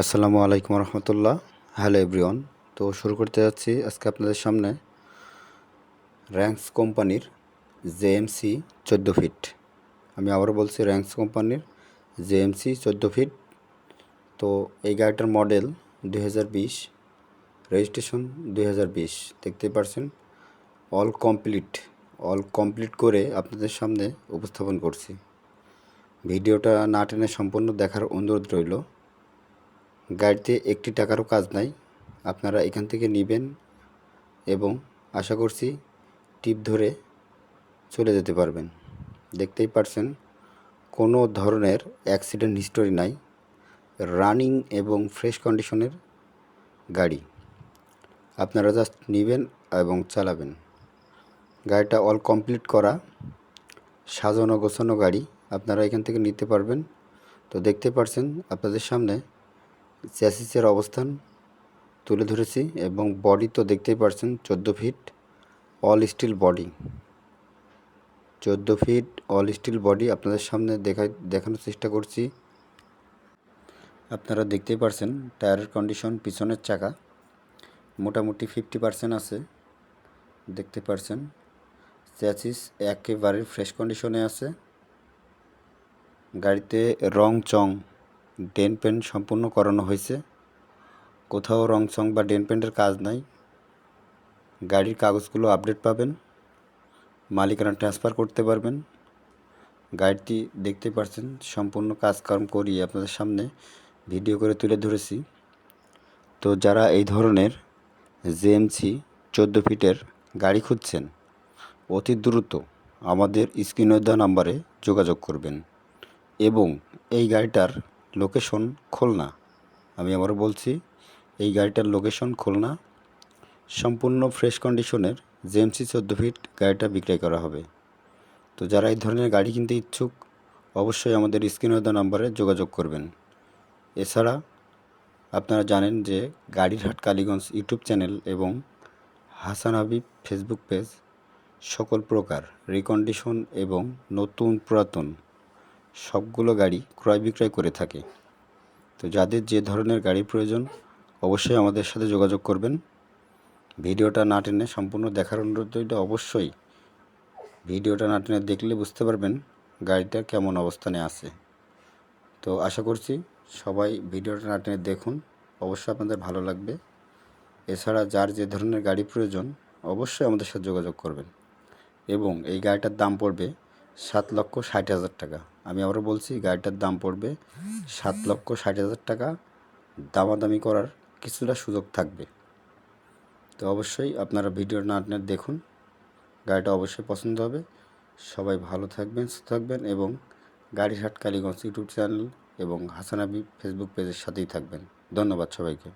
আসসালামু আলাইকুম রহমতুল্লাহ। Hello everyone. তো শুরু করতে যাচ্ছি আজকে আপনাদের সামনে র্যাঙ্কস কোম্পানির জে জেএমসি চোদ্দ ফিট। আমি আবারও বলছি র্যাঙ্কস কোম্পানির জে জেএমসি চোদ্দ ফিট। তো এই গাড়িটার মডেল দুই হাজার বিশ, রেজিস্ট্রেশন দুই দেখতেই পারছেন, অল কমপ্লিট অল কমপ্লিট করে আপনাদের সামনে উপস্থাপন করছি। ভিডিওটা না টেনে সম্পূর্ণ দেখার অনুরোধ রইল। গাড়িতে একটি টাকারও কাজ নাই। আপনারা এখান থেকে নেবেন এবং আশা করছি টিপ ধরে চলে যেতে পারবেন। দেখতেই পারছেন, কোনো ধরনের অ্যাক্সিডেন্ট হিস্টোরি নাই। রানিং এবং ফ্রেশ কন্ডিশনের গাড়ি। আপনারা জাস্ট নেবেন এবং চালাবেন। গাড়িটা অল কমপ্লিট করা, সাজানো গোছানো গাড়ি আপনারা এখান থেকে নিতে পারবেন। তো দেখতে পারছেন, আপনাদের সামনে চ্যাসিসের অবস্থান তুলে ধরেছি এবং বডি তো দেখতেই পারছেন, চোদ্দ ফিট অল স্টিল বডি চোদ্দ ফিট অল স্টিল বডি আপনাদের সামনে দেখা দেখানোর চেষ্টা করছি। আপনারা দেখতেই পারছেন টায়ারের কন্ডিশন পিছনের চাকা মোটামুটি ফিফটি পার্সেন্ট আছে। দেখতে পারছেন, চ্যাসিস একেবারে ফ্রেশ কন্ডিশনে আছে। গাড়িতে রং চং। ডেন পেন্ট সম্পূর্ণ করানো হয়েছে। কোথাও রং চং বা ডেন পেন্টের কাজ নাই। গাড়ির কাগজগুলো আপডেট পাবেন। মালিকানা ট্রান্সফার করতে পারবেন। গাড়িটি দেখতে পাচ্ছেন সম্পূর্ণ কাজকর্ম করিয়ে আপনাদের সামনে ভিডিও করে তুলে ধরেছি। তো যারা এই ধরনের জেএমসি চোদ্দ ফিটের গাড়ি খুঁজছেন, অতি দ্রুত আমাদের স্ক্রিনে দেওয়া নাম্বারে যোগাযোগ করবেন এবং এই গাড়িটার লোকেশন খুলনা। আমি আবারও বলছি, এই গাড়িটার লোকেশন খুলনা। সম্পূর্ণ ফ্রেশ কন্ডিশনের জেএমসি চোদ্দ ফিট গাড়িটা বিক্রয় করা হবে। তো যারা এই ধরনের গাড়ি কিনতে ইচ্ছুক, অবশ্যই আমাদের স্ক্রিনে দেওয়া নাম্বারে যোগাযোগ করবেন। এছাড়া আপনারা জানেন যে গাড়ির হাট কালীগঞ্জ ইউটিউব চ্যানেল এবং হাসান হাবিব ফেসবুক পেজ সকল প্রকার রিকন্ডিশন এবং নতুন পুরাতন সবগুলো গাড়ি ক্রয় বিক্রয় করে থাকে। তো যাদের যে ধরনের গাড়ির প্রয়োজন, অবশ্যই আমাদের সাথে যোগাযোগ করবেন। ভিডিওটা না টেনে সম্পূর্ণ দেখার অনুরোধ রইল। অবশ্যই ভিডিওটা না টেনে দেখলে বুঝতে পারবেন গাড়িটা কেমন অবস্থানে আছে। তো আশা করছি সবাই ভিডিওটা না টেনে দেখুন। অবশ্যই আপনাদের ভালো লাগবে। এছাড়া যার যে ধরনের গাড়ি প্রয়োজন, অবশ্যই আমাদের সাথে যোগাযোগ করবেন। এবং এই গাড়িটার দাম পড়বে সাত লক্ষ ষাট হাজার টাকা। আমি আবারও বলছি, গাড়িটার দাম পড়বে সাত লক্ষ ষাট হাজার টাকা। দামাদামি করার কিছুটা সুযোগ থাকবে। তো অবশ্যই আপনারা ভিডিও না আপনার দেখুন, গাড়িটা অবশ্যই পছন্দ হবে। সবাই ভালো থাকবেন, সুস্থ থাকবেন এবং গাড়ির হাট কালীগঞ্জ ইউটিউব চ্যানেল এবং হাসানাবি ফেসবুক পেজের সাথেই থাকবেন। ধন্যবাদ সবাইকে।